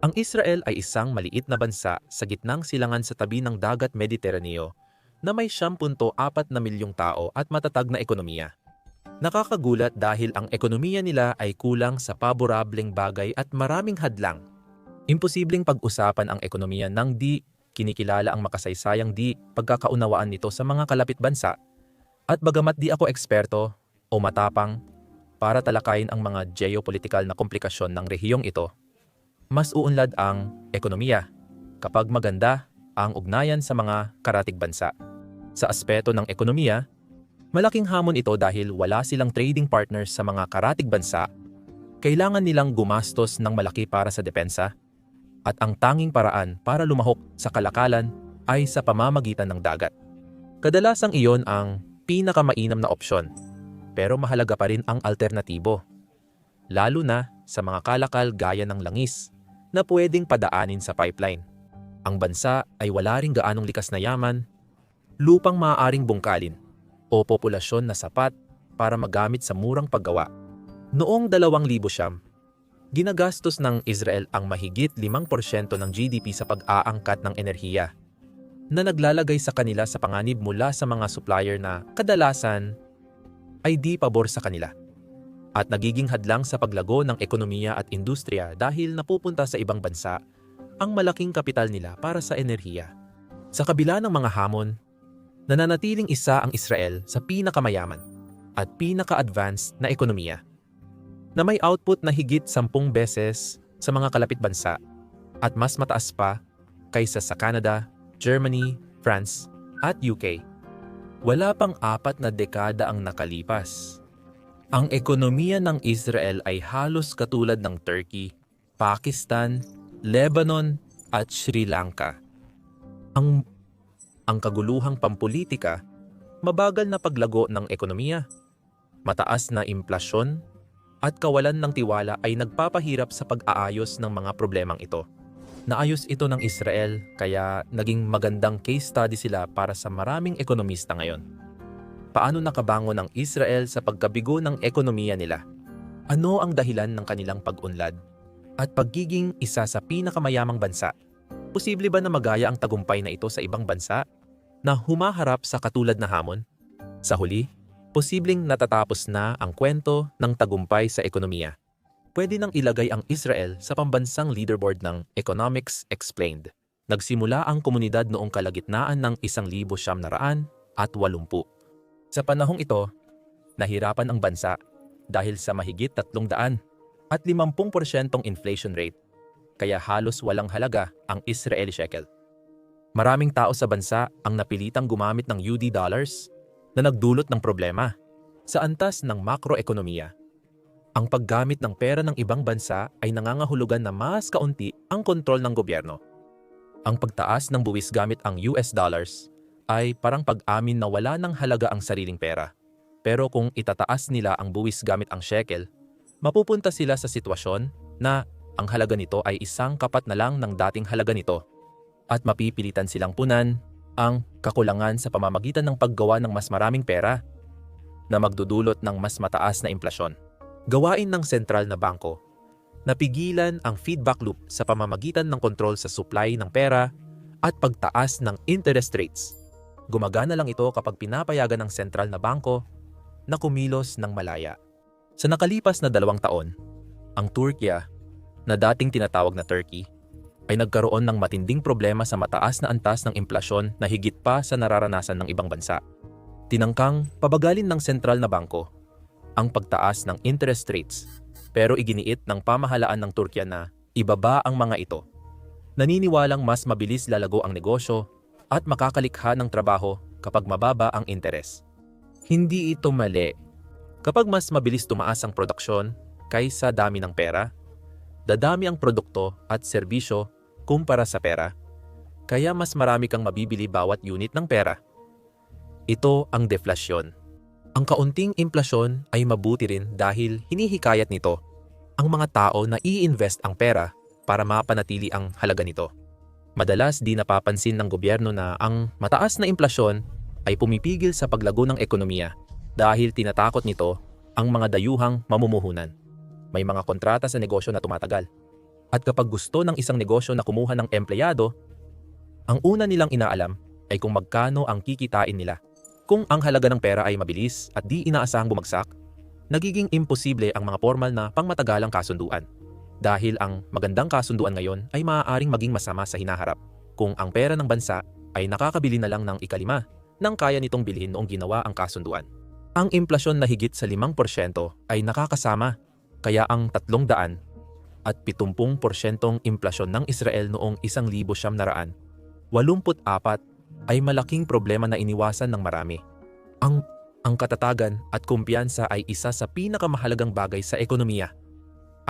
Ang Israel ay isang maliit na bansa sa gitnang silangan sa tabi ng dagat Mediteraneo na may 10.4 na milyong tao at matatag na ekonomiya. Nakakagulat dahil ang ekonomiya nila ay kulang sa paborableng bagay at maraming hadlang. Imposibleng pag-usapan ang ekonomiya ng di kinikilala ang makasaysayang di pagkakaunawaan nito sa mga kalapit bansa. At bagamat di ako eksperto o matapang para talakayin ang mga geopolitikal na komplikasyon ng rehiyong ito, mas uunlad ang ekonomiya kapag maganda ang ugnayan sa mga karatig bansa. Sa aspeto ng ekonomiya, malaking hamon ito dahil wala silang trading partners sa mga karatig bansa, kailangan nilang gumastos ng malaki para sa depensa, at ang tanging paraan para lumahok sa kalakalan ay sa pamamagitan ng dagat. Kadalasang iyon ang pinakamainam na opsyon, pero mahalaga pa rin ang alternatibo. Lalo na sa mga kalakal gaya ng langis na pwedeng padaanin sa pipeline. Ang bansa ay wala ring gaanong likas na yaman, lupang maaaring bungkalin, o populasyon na sapat para magamit sa murang paggawa. Noong 2000 siyam, ginagastos ng Israel ang mahigit 5% ng GDP sa pag-aangkat ng enerhiya na naglalagay sa kanila sa panganib mula sa mga supplier na kadalasan ay di pabor sa kanila at nagiging hadlang sa paglago ng ekonomiya at industriya dahil napupunta sa ibang bansa ang malaking kapital nila para sa enerhiya. Sa kabila ng mga hamon, nananatiling isa ang Israel sa pinakamayaman at pinaka-advanced na ekonomiya na may output na higit sampung beses sa mga kalapit bansa at mas mataas pa kaysa sa Canada, Germany, France at UK. Wala pang apat na dekada ang nakalipas ang ekonomiya ng Israel ay halos katulad ng Turkey, Pakistan, Lebanon at Sri Lanka. Ang ang kaguluhang pampolitika, mabagal na paglago ng ekonomiya, mataas na implasyon, at kawalan ng tiwala ay nagpapahirap sa pag-aayos ng mga problemang ito. Naayos ito ng Israel kaya naging magandang case study sila para sa maraming ekonomista ngayon paano nakabangon ang Israel sa pagkabigo ng ekonomiya nila? Ano ang dahilan ng kanilang pag-unlad? At pagiging isa sa pinakamayamang bansa? Posible ba na magaya ang tagumpay na ito sa ibang bansa na humaharap sa katulad na hamon? Sa huli, posibleng natatapos na ang kwento ng tagumpay sa ekonomiya. Pwede nang ilagay ang Israel sa pambansang leaderboard ng Economics Explained. Nagsimula ang komunidad noong kalagitnaan ng 1,980 at 80 sa panahong ito, nahirapan ang bansa dahil sa mahigit 300 at 50% inflation rate, kaya halos walang halaga ang Israeli shekel. Maraming tao sa bansa ang napilitang gumamit ng UD dollars na nagdulot ng problema sa antas ng makroekonomiya. Ang paggamit ng pera ng ibang bansa ay nangangahulugan na mas kaunti ang kontrol ng gobyerno. Ang pagtaas ng buwis gamit ang US dollars ay parang pag-amin na wala ng halaga ang sariling pera. Pero kung itataas nila ang buwis gamit ang shekel, mapupunta sila sa sitwasyon na ang halaga nito ay isang kapat na lang ng dating halaga nito at mapipilitan silang punan ang kakulangan sa pamamagitan ng paggawa ng mas maraming pera na magdudulot ng mas mataas na implasyon. Gawain ng sentral na bangko na pigilan ang feedback loop sa pamamagitan ng kontrol sa supply ng pera at pagtaas ng interest rates Gumagana lang ito kapag pinapayagan ng sentral na bangko na kumilos ng malaya. Sa nakalipas na dalawang taon, ang Turkya, na dating tinatawag na Turkey, ay nagkaroon ng matinding problema sa mataas na antas ng implasyon na higit pa sa nararanasan ng ibang bansa. Tinangkang pabagalin ng sentral na bangko ang pagtaas ng interest rates pero iginiit ng pamahalaan ng Turkya na ibaba ang mga ito. Naniniwalang mas mabilis lalago ang negosyo at makakalikha ng trabaho kapag mababa ang interes. Hindi ito mali. Kapag mas mabilis tumaas ang produksyon kaysa dami ng pera, dadami ang produkto at serbisyo kumpara sa pera, kaya mas marami kang mabibili bawat unit ng pera. Ito ang deflasyon. Ang kaunting implasyon ay mabuti rin dahil hinihikayat nito ang mga tao na i-invest ang pera para mapanatili ang halaga nito. Madalas di napapansin ng gobyerno na ang mataas na implasyon ay pumipigil sa paglago ng ekonomiya dahil tinatakot nito ang mga dayuhang mamumuhunan. May mga kontrata sa negosyo na tumatagal. At kapag gusto ng isang negosyo na kumuha ng empleyado, ang una nilang inaalam ay kung magkano ang kikitain nila. Kung ang halaga ng pera ay mabilis at di inaasahang bumagsak, nagiging imposible ang mga formal na pangmatagalang kasunduan. Dahil ang magandang kasunduan ngayon ay maaaring maging masama sa hinaharap kung ang pera ng bansa ay nakakabili na lang ng ikalima nang kaya nitong bilhin noong ginawa ang kasunduan. Ang inflasyon na higit sa 5% ay nakakasama kaya ang 300 at 70% inflasyon ng Israel noong 1984 ay malaking problema na iniwasan ng marami. Ang ang katatagan at kumpiyansa ay isa sa pinakamahalagang bagay sa ekonomiya.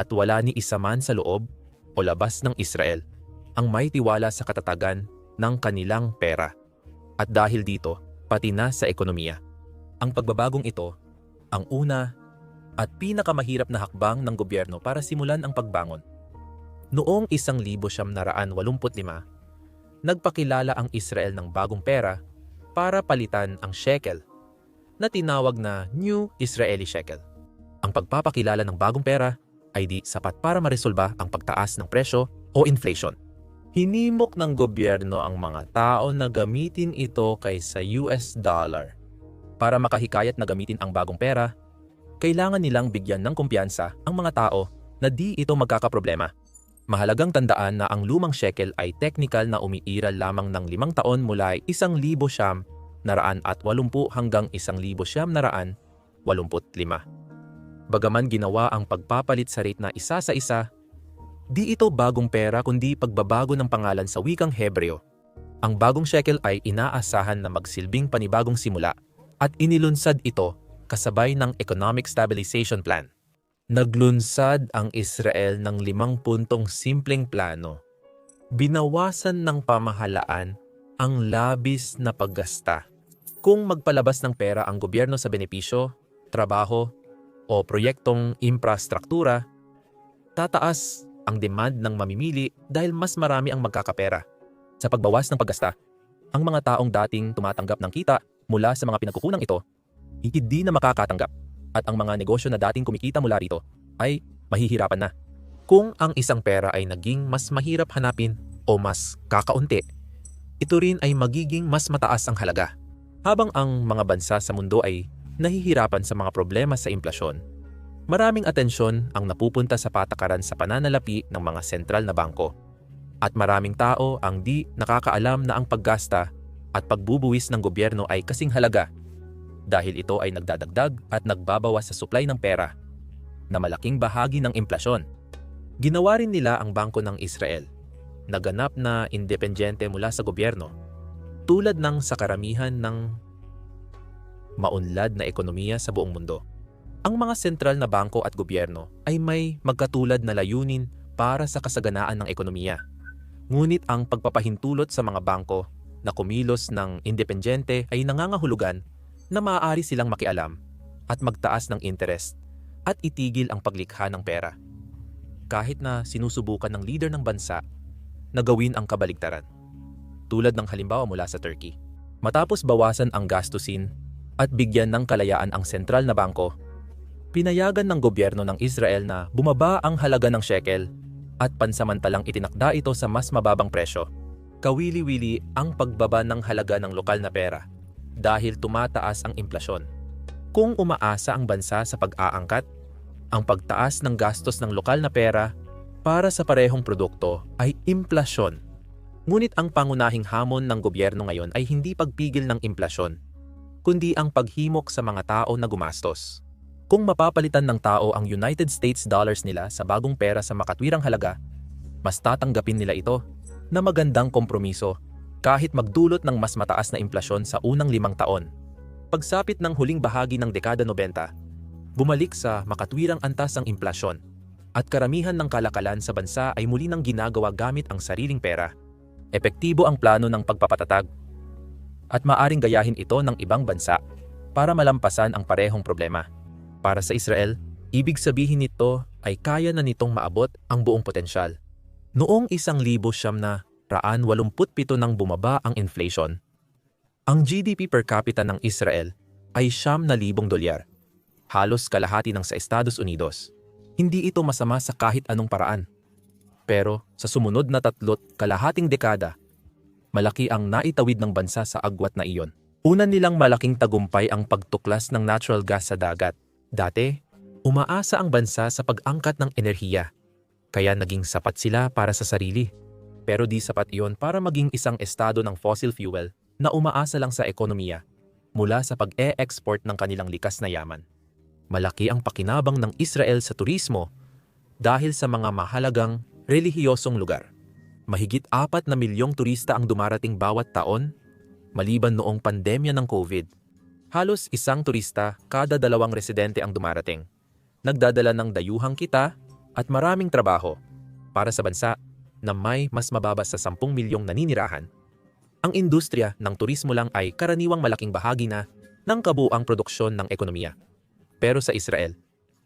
At wala ni isa man sa loob o labas ng Israel ang may tiwala sa katatagan ng kanilang pera. At dahil dito, pati na sa ekonomiya. Ang pagbabagong ito, ang una at pinakamahirap na hakbang ng gobyerno para simulan ang pagbangon. Noong 1985, nagpakilala ang Israel ng bagong pera para palitan ang shekel na tinawag na New Israeli Shekel. Ang pagpapakilala ng bagong pera ay di sapat para maresolba ang pagtaas ng presyo o inflation. Hinimok ng gobyerno ang mga tao na gamitin ito kaysa US dollar. Para makahikayat na gamitin ang bagong pera, kailangan nilang bigyan ng kumpiyansa ang mga tao na di ito magkakaproblema. Mahalagang tandaan na ang lumang shekel ay teknikal na umiiral lamang ng limang taon mula isang libo siyam naraan at walumpu hanggang isang libo siyam naraan walumput lima. Bagaman ginawa ang pagpapalit sa rate na isa sa isa, di ito bagong pera kundi pagbabago ng pangalan sa wikang Hebreo. Ang bagong shekel ay inaasahan na magsilbing panibagong simula at inilunsad ito kasabay ng Economic Stabilization Plan. Naglunsad ang Israel ng limang puntong simpleng plano. Binawasan ng pamahalaan ang labis na paggasta kung magpalabas ng pera ang gobyerno sa benepisyo, trabaho, o proyektong infrastruktura, tataas ang demand ng mamimili dahil mas marami ang magkakapera. Sa pagbawas ng paggasta, ang mga taong dating tumatanggap ng kita mula sa mga pinagkukunang ito, hindi na makakatanggap at ang mga negosyo na dating kumikita mula rito ay mahihirapan na. Kung ang isang pera ay naging mas mahirap hanapin o mas kakaunti, ito rin ay magiging mas mataas ang halaga. Habang ang mga bansa sa mundo ay nahihirapan sa mga problema sa implasyon, maraming atensyon ang napupunta sa patakaran sa pananalapi ng mga sentral na bangko. At maraming tao ang di nakakaalam na ang paggasta at pagbubuwis ng gobyerno ay kasing halaga dahil ito ay nagdadagdag at nagbabawas sa supply ng pera na malaking bahagi ng implasyon. Ginawa rin nila ang Bangko ng Israel, naganap na independyente mula sa gobyerno tulad ng sa karamihan ng maunlad na ekonomiya sa buong mundo. Ang mga sentral na bangko at gobyerno ay may magkatulad na layunin para sa kasaganaan ng ekonomiya. Ngunit ang pagpapahintulot sa mga bangko na kumilos ng independyente ay nangangahulugan na maaari silang makialam at magtaas ng interest at itigil ang paglikha ng pera. Kahit na sinusubukan ng leader ng bansa na gawin ang kabaligtaran tulad ng halimbawa mula sa Turkey. Matapos bawasan ang gastusin at bigyan ng kalayaan ang sentral na bangko, pinayagan ng gobyerno ng Israel na bumaba ang halaga ng shekel at pansamantalang itinakda ito sa mas mababang presyo. Kawili-wili ang pagbaba ng halaga ng lokal na pera dahil tumataas ang inflasyon. Kung umaasa ang bansa sa pag-aangkat, ang pagtaas ng gastos ng lokal na pera para sa parehong produkto ay inflasyon Ngunit ang pangunahing hamon ng gobyerno ngayon ay hindi pagpigil ng implasyon, kundi ang paghimok sa mga tao na gumastos. Kung mapapalitan ng tao ang United States dollars nila sa bagong pera sa makatwirang halaga, mas tatanggapin nila ito na magandang kompromiso kahit magdulot ng mas mataas na implasyon sa unang limang taon. Pagsapit ng huling bahagi ng dekada 90, bumalik sa makatwirang antas ang implasyon at karamihan ng kalakalan sa bansa ay muli nang ginagawa gamit ang sariling pera epektibo ang plano ng pagpapatatag at maaring gayahin ito ng ibang bansa para malampasan ang parehong problema. Para sa Israel, ibig sabihin nito ay kaya na nitong maabot ang buong potensyal. Noong isang libo siyam na raan walumput nang bumaba ang inflation, ang GDP per capita ng Israel ay siyam na libong dolyar, halos kalahati ng sa Estados Unidos. Hindi ito masama sa kahit anong paraan. Pero sa sumunod na tatlot kalahating dekada, malaki ang naitawid ng bansa sa agwat na iyon. Una nilang malaking tagumpay ang pagtuklas ng natural gas sa dagat. Dati, umaasa ang bansa sa pag-angkat ng enerhiya. Kaya naging sapat sila para sa sarili. Pero di sapat iyon para maging isang estado ng fossil fuel na umaasa lang sa ekonomiya mula sa pag-e-export ng kanilang likas na yaman. Malaki ang pakinabang ng Israel sa turismo dahil sa mga mahalagang relihiyosong lugar. Mahigit apat na milyong turista ang dumarating bawat taon maliban noong pandemya ng COVID. Halos isang turista kada dalawang residente ang dumarating. Nagdadala ng dayuhang kita at maraming trabaho para sa bansa na may mas mababa sa 10 milyong naninirahan. Ang industriya ng turismo lang ay karaniwang malaking bahagi na ng kabuang produksyon ng ekonomiya. Pero sa Israel,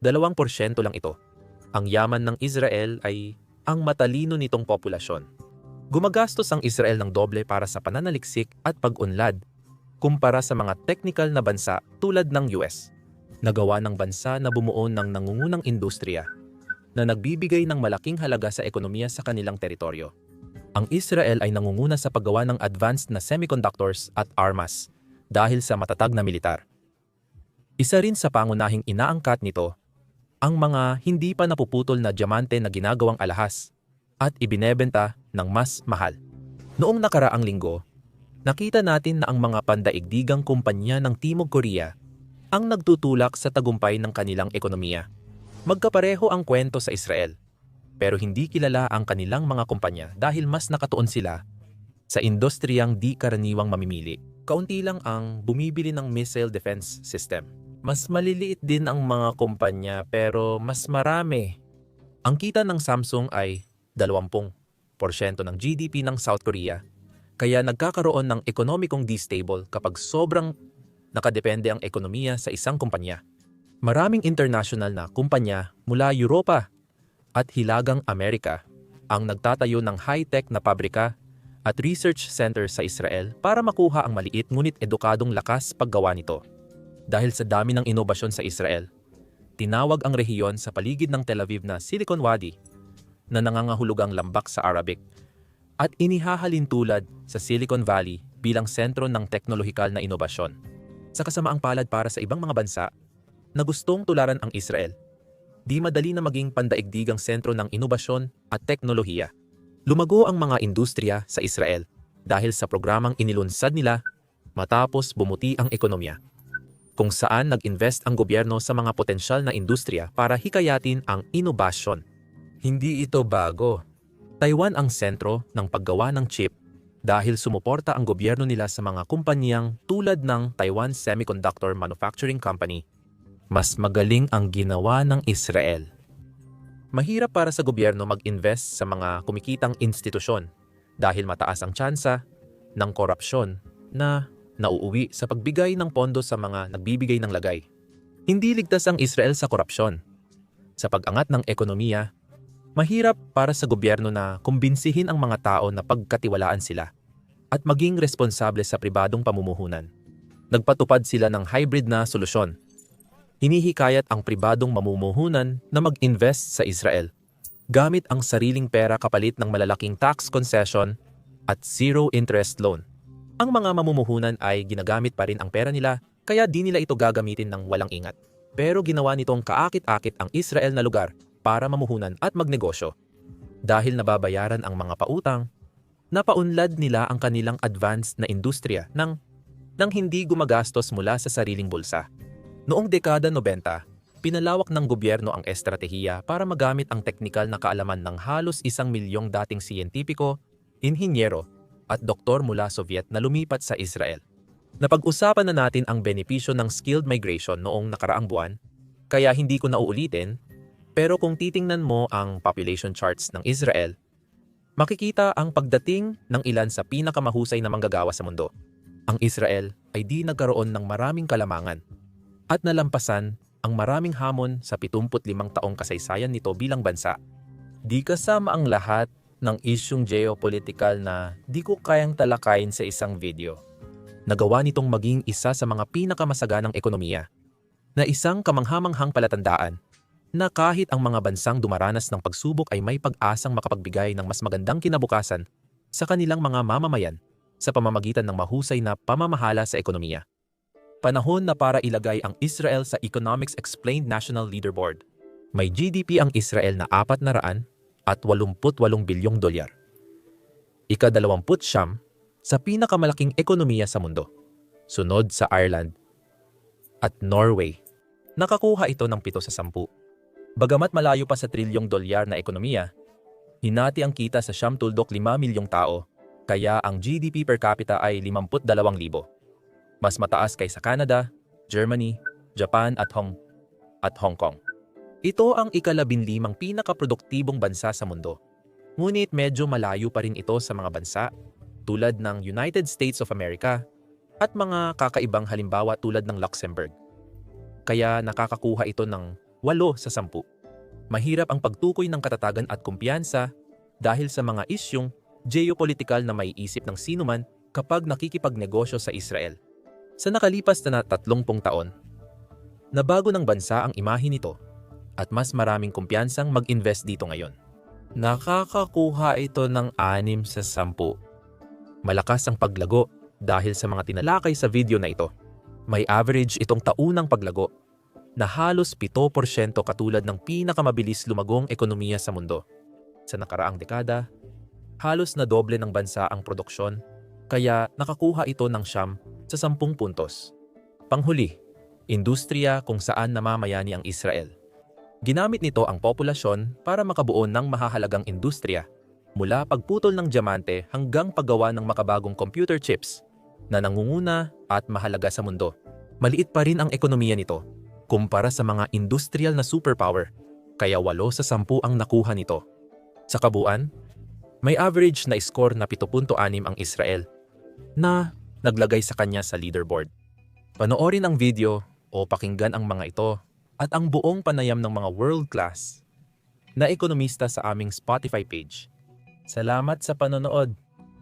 2% lang ito. Ang yaman ng Israel ay ang matalino nitong populasyon. Gumagastos ang Israel ng doble para sa pananaliksik at pag-unlad kumpara sa mga technical na bansa tulad ng US. Nagawa ng bansa na bumuo ng nangungunang industriya na nagbibigay ng malaking halaga sa ekonomiya sa kanilang teritoryo. Ang Israel ay nangunguna sa paggawa ng advanced na semiconductors at armas dahil sa matatag na militar. Isa rin sa pangunahing inaangkat nito ang mga hindi pa napuputol na diamante na ginagawang alahas at ibinebenta ng mas mahal. Noong nakaraang linggo, nakita natin na ang mga pandaigdigang kumpanya ng Timog Korea ang nagtutulak sa tagumpay ng kanilang ekonomiya. Magkapareho ang kwento sa Israel, pero hindi kilala ang kanilang mga kumpanya dahil mas nakatuon sila sa industriyang di karaniwang mamimili. Kaunti lang ang bumibili ng missile defense system. Mas maliliit din ang mga kumpanya pero mas marami. Ang kita ng Samsung ay 20% ng GDP ng South Korea. Kaya nagkakaroon ng ekonomikong destable kapag sobrang nakadepende ang ekonomiya sa isang kumpanya. Maraming international na kumpanya mula Europa at Hilagang Amerika ang nagtatayo ng high-tech na pabrika at research center sa Israel para makuha ang maliit ngunit edukadong lakas paggawa nito. Dahil sa dami ng inobasyon sa Israel, tinawag ang rehiyon sa paligid ng Tel Aviv na Silicon Wadi na nangangahulugang lambak sa Arabic at inihahalin tulad sa Silicon Valley bilang sentro ng teknolohikal na inobasyon. Sa kasamaang palad para sa ibang mga bansa na gustong tularan ang Israel, di madali na maging pandaigdigang sentro ng inobasyon at teknolohiya. Lumago ang mga industriya sa Israel dahil sa programang inilunsad nila matapos bumuti ang ekonomiya kung saan nag-invest ang gobyerno sa mga potensyal na industriya para hikayatin ang inobasyon. Hindi ito bago. Taiwan ang sentro ng paggawa ng chip dahil sumuporta ang gobyerno nila sa mga kumpanyang tulad ng Taiwan Semiconductor Manufacturing Company mas magaling ang ginawa ng Israel. Mahirap para sa gobyerno mag-invest sa mga kumikitang institusyon dahil mataas ang tsansa ng korupsyon na nauuwi sa pagbigay ng pondo sa mga nagbibigay ng lagay. Hindi ligtas ang Israel sa korupsyon. Sa pag-angat ng ekonomiya, mahirap para sa gobyerno na kumbinsihin ang mga tao na pagkatiwalaan sila at maging responsable sa pribadong pamumuhunan. Nagpatupad sila ng hybrid na solusyon hinihikayat ang pribadong mamumuhunan na mag-invest sa Israel gamit ang sariling pera kapalit ng malalaking tax concession at zero interest loan. Ang mga mamumuhunan ay ginagamit pa rin ang pera nila kaya di nila ito gagamitin ng walang ingat. Pero ginawa nitong kaakit-akit ang Israel na lugar para mamuhunan at magnegosyo. Dahil nababayaran ang mga pautang, napaunlad nila ang kanilang advanced na industriya ng, nang hindi gumagastos mula sa sariling bulsa. Noong dekada 90, pinalawak ng gobyerno ang estratehiya para magamit ang teknikal na kaalaman ng halos isang milyong dating siyentipiko, inhinyero at doktor mula Soviet na lumipat sa Israel. Napag-usapan na natin ang benepisyo ng skilled migration noong nakaraang buwan, kaya hindi ko na uulitin, pero kung titingnan mo ang population charts ng Israel, makikita ang pagdating ng ilan sa pinakamahusay na manggagawa sa mundo. Ang Israel ay di nagkaroon ng maraming kalamangan at nalampasan ang maraming hamon sa 75 taong kasaysayan nito bilang bansa. Di kasama ang lahat ng isyong geopolitical na di ko kayang talakayin sa isang video. Nagawa nitong maging isa sa mga pinakamasaganang ekonomiya na isang kamanghamanghang palatandaan na kahit ang mga bansang dumaranas ng pagsubok ay may pag-asang makapagbigay ng mas magandang kinabukasan sa kanilang mga mamamayan sa pamamagitan ng mahusay na pamamahala sa ekonomiya. Panahon na para ilagay ang Israel sa Economics Explained National Leaderboard. May GDP ang Israel na 400 at 88 bilyong dolyar. Ika-20 siyam sa pinakamalaking ekonomiya sa mundo. Sunod sa Ireland at Norway. Nakakuha ito ng 7 sa 10. Bagamat malayo pa sa trilyong dolyar na ekonomiya, hinati ang kita sa siyam tuldok 5 milyong tao, kaya ang GDP per capita ay 52,000. Mas mataas kaysa Canada, Germany, Japan at Hong at Hong Kong. Ito ang ikalabinlimang pinakaproduktibong bansa sa mundo. Ngunit medyo malayo pa rin ito sa mga bansa tulad ng United States of America at mga kakaibang halimbawa tulad ng Luxembourg. Kaya nakakakuha ito ng 8 sa 10. Mahirap ang pagtukoy ng katatagan at kumpiyansa dahil sa mga isyong geopolitikal na may isip ng sinuman kapag nakikipagnegosyo sa Israel. Sa nakalipas na 30 taon, nabago ng bansa ang imahe nito at mas maraming kumpiyansang mag-invest dito ngayon. Nakakakuha ito ng 6 sa 10. Malakas ang paglago dahil sa mga tinalakay sa video na ito. May average itong taunang paglago na halos 7% katulad ng pinakamabilis lumagong ekonomiya sa mundo. Sa nakaraang dekada, halos na doble ng bansa ang produksyon, kaya nakakuha ito ng siyam sa 10 puntos. Panghuli, industriya kung saan namamayani ang Israel. Ginamit nito ang populasyon para makabuo ng mahahalagang industriya, mula pagputol ng diamante hanggang paggawa ng makabagong computer chips na nangunguna at mahalaga sa mundo. Maliit pa rin ang ekonomiya nito kumpara sa mga industrial na superpower, kaya 8 sa 10 ang nakuha nito. Sa kabuuan, may average na score na 7.6 ang Israel na naglagay sa kanya sa leaderboard. Panoorin ang video o pakinggan ang mga ito at ang buong panayam ng mga world-class na ekonomista sa aming Spotify page. Salamat sa panonood!